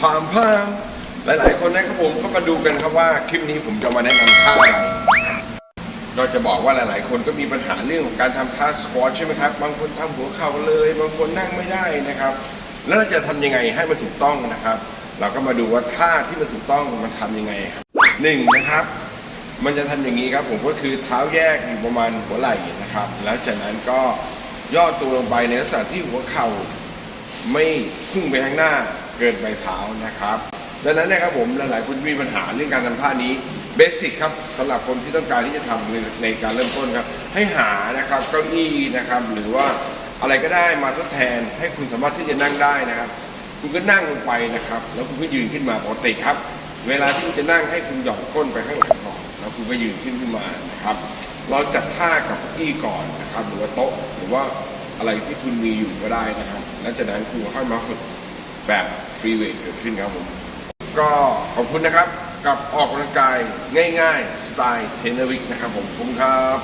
พามพามหลาย ๆ คนนะครับผมก็มาดูกันครับว่าคลิปนี้ผมจะมาแนะนำท่าอะไรก็จะบอกว่าหลาย ๆ คนก็มีปัญหาเรื่องของการทำท่าสควอตใช่ไหมครับ บางคนทำหัวเข่าเลย บางคนนั่งไม่ได้นะครับ แล้วจะทำยังไงให้มันถูกต้องนะครับ เราก็มาดูว่าท่าที่มันถูกต้องมันทำยังไงครับหนึ่งนะครับมันจะทำอย่างนี้ครับผมก็คือเท้าแยกอยู่ประมาณหัวไหล่นะครับ แล้วจากนั้นก็ย่อตัวลงไปในลักษณะที่หัวเข่าไม่พุ่งไปข้างหน้า เกินใบเท้านะครับดังนั้นนะครับผมหลายๆคนมีปัญหาเรื่องการทำท่านี้เบสิกครับสำหรับคนที่ต้องการที่จะทำในในการเริ่มต้นครับ ให้หานะครับเก้าอี้นะครับ หรือว่าอะไรก็ได้มาทดแทน ให้คุณสามารถที่จะนั่งได้นะครับ คุณก็นั่งลงไปนะครับ แล้วคุณก็ยืนขึ้นมาปกติครับ เวลาที่คุณจะนั่งให้คุณหย่อนก้นไปข้างหลังก่อนแล้วคุณก็ยืนขึ้นขึ้นมานะครับ เราจัดท่ากับอี้ก่อนนะครับ หรือว่าโต๊ะหรือว่าอะไรที่คุณมีอยู่ก็ได้นะครับ แล้วจากนั้นคุณก็ค่อยมาฝึก แบบฟรีเวทเกิดขึ้นครับผม ก็ขอบคุณนะครับ กับออกกำลังกายง่ายๆ สไตล์เทนเนอร์วิกนะครับผมขอบคุณครับ